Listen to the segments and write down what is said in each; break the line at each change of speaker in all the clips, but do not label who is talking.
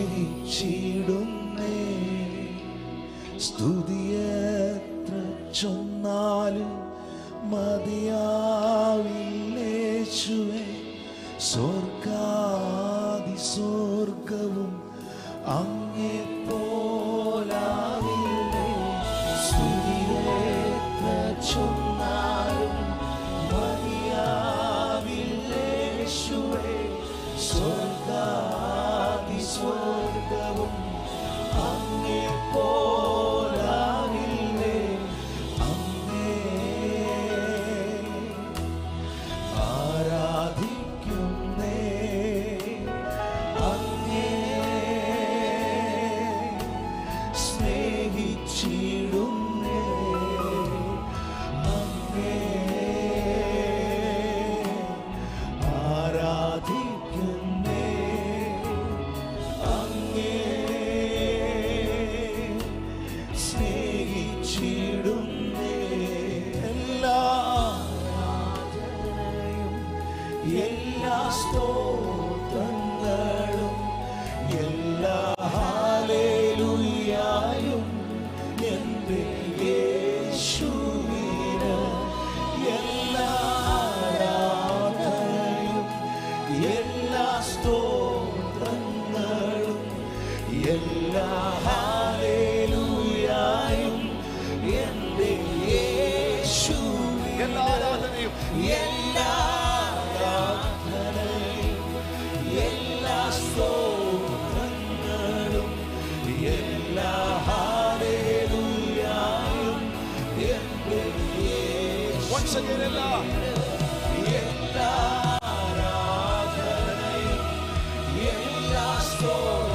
ക്ഷണിച്ചിടുന്നേ സ്തുതിയത്ര ചൊന്നാലും മതിയാവില്ലേശുവേ സ്വർഗാതി സ്വർഗവും അങ്ങേ പോ എല്ലാ സ്തോത്രങ്ങളും എല്ലാ ഹാലേലുയായും എന്റെ യേശുവിന് എല്ലാ ആരാധനയും എല്ലാ സ്തോത്രങ്ങളും എല്ലാ ഹാലേലുയായും എന്റെ
എല്ലാ ആരാധനയും.
എല്ലാ
once again എല്ലാ
എല്ലാ ആരാധനയും എല്ലാ സ്തോത്രങ്ങളും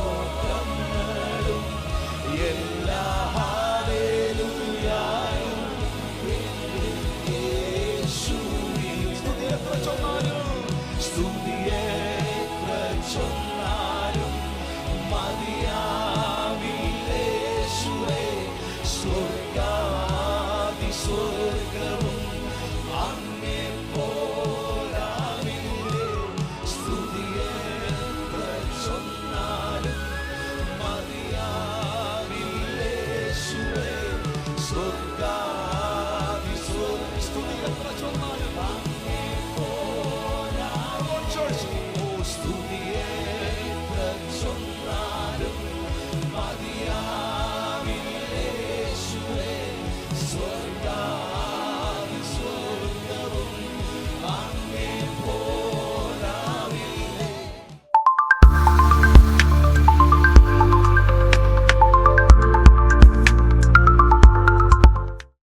Church.